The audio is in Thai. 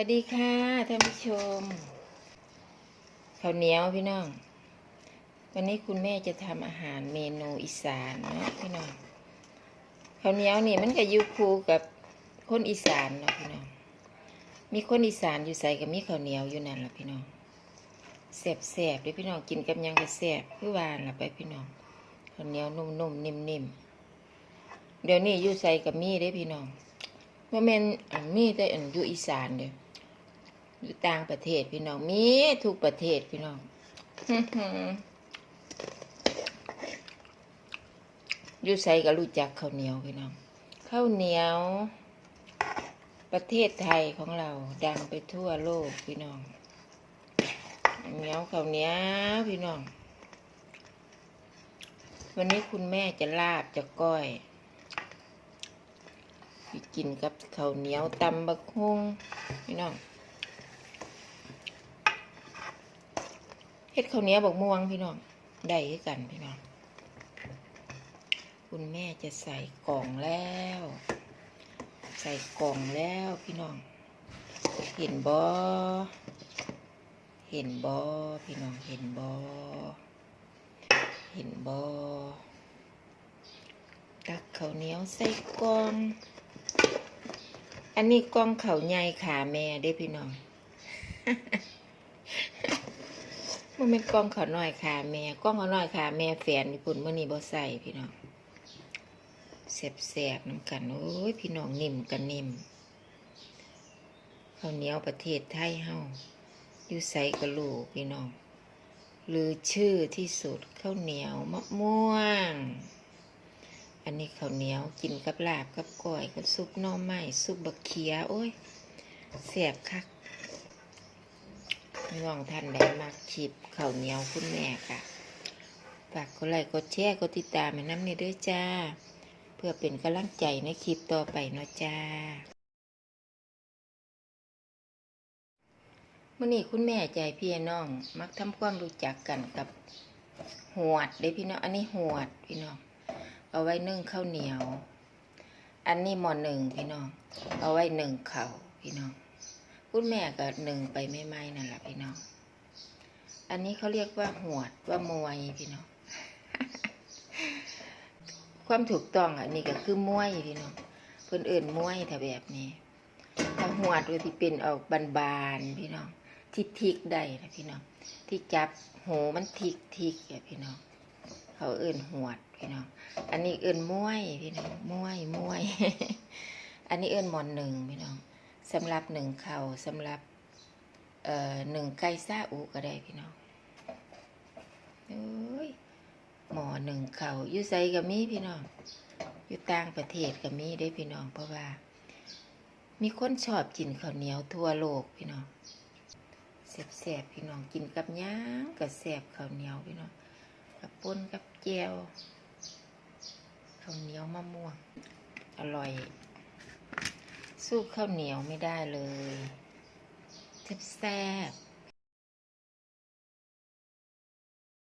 วัสดีค่ะท่านผู้ชมข้าวเหนียวพี่น้อง วันนี้คุณแม่จะทำอาหารเมนูอีสานนะพี่น้องข้าวเหนียวนี่มันก็อยู่คู่กับคนอีสานเนาะพี่น้อง มีคนอีสานอยู่ใส่กับมีข้าวเหนียวอยู่นั่นแหละพี่น้องแซ่บๆเด้อพี่น้องกินกับยังก็แซ่บคือวานล่ะไปพี่น้องข้าวเหนียวนุ่มๆนิ่มๆเดี๋ยวนี้อยู่ใส่กับมีเด้พี่น้องว่าแม่นอันมีแต่อันอยู่อีสานเด้อ อยู่ต่างประเทศพี่น้องมีทุกประเทศพี่น้องอยู่ใส่ก็รู้จักข้าวเหนียวพี่น้องข้าวเหนียว ประเทศไทยของเราดังไปทั่วโลกพี่น้องเหนียวข้าวเหนียวพี่น้อง วันนี้คุณแม่จะลาบจะก้อยกินกับข้าวเหนียวตำบักฮุงพี่น้อง เฮ็ดข้าวเหนียวบอกม่วงพี่น้องได้กันพี่น้อง คุณแม่จะใส่กล่องแล้ว ใส่กล่องแล้วพี่น้อง เห็นบอเห็นบอพี่น้องเห็นบอเห็นบอตักข้าวเหนียวใส่กล่อง อันนี้กล่องข้าวใหญ่ขาแม่เด้พี่น้อง มันเป็นกล้องเขาหน่อยค่ะแม่กล้องเขาหน่อยค่ะแม่แฟนญี่ปุ่นเมื่อนี้บ่ใส่พี่น้องแสบๆน้ำกันโอ้ยพี่น้องนิ่มกันนิ่มข้าวเหนียวประเทศไทยเฮาอยู่ใส่กะลูกพี่น้องหรือชื่อที่สุดข้าวเหนียวมะม่วง อันนี้ข้าวเหนียวกินกับลาบกับก้อยกับซุปน่อไม้ซุปบักเขียโอ้ยแสบคัก พี่น้องท่านใดมักชิบข้าวเหนียวคุณแม่ค่ะฝากกดไลค์กดแชร์กดติดตามให้น้ำนี่ด้วยจ้า เพื่อเป็นกำลังใจในคลิปต่อไปเนาะจ้ามื่อนี้คุณแม่ใจพี่น้อง มักทำความรู้จักกันกับหวดเด้พี่น้อง อันนี้หวดพี่น้อง เอาไว้นึ่งข้าวเหนียว อันนี้หมอหนึ่งพี่น้อง เอาไว้หนึ่งเข้าพี่น้อง คุณแม่ก็หนึ่งไปไม่ไม่นั่นแหละพี่น้อง อันนี้เขาเรียกว่าหวดว่ามวยพี่น้อง ความถูกต้องอันนี้ก็คือมวยพี่น้องเพื่อนเอื่นมวยถ้าแบบนี้ถ้าหวดก็ที่เป็นออกบานๆพี่น้องที่ทิกได้นะพี่น้อง ที่จับหูมันทิกทิกอะพี่น้อง เขาเอื่นหวดพี่น้อง อันนี้เอื่นมวยพี่น้องมวยมวย อันนี้เอื่นมอนหนึ่งพี่น้อง สำหรับหนึ่งเข่าสำหรับเอ่อหนึ่งไก่ซาอุก็ได้พี่น้องโอ้ยหมอหนึ่งเข่าอยู่ไซกับมีพี่น้องอยู่ต่างประเทศกับมีได้พี่น้อง เพราะว่า มีคนชอบกินข้าวเหนียวทั่วโลกพี่น้องแซ่บๆพี่น้องกินกับย่างกับแซ่บข้าวเหนียวพี่น้องกับป่นกับแจวข้าวเหนียวมะม่วงอร่อย สู้ข้าวเหนียวไม่ได้เลยแซ่บ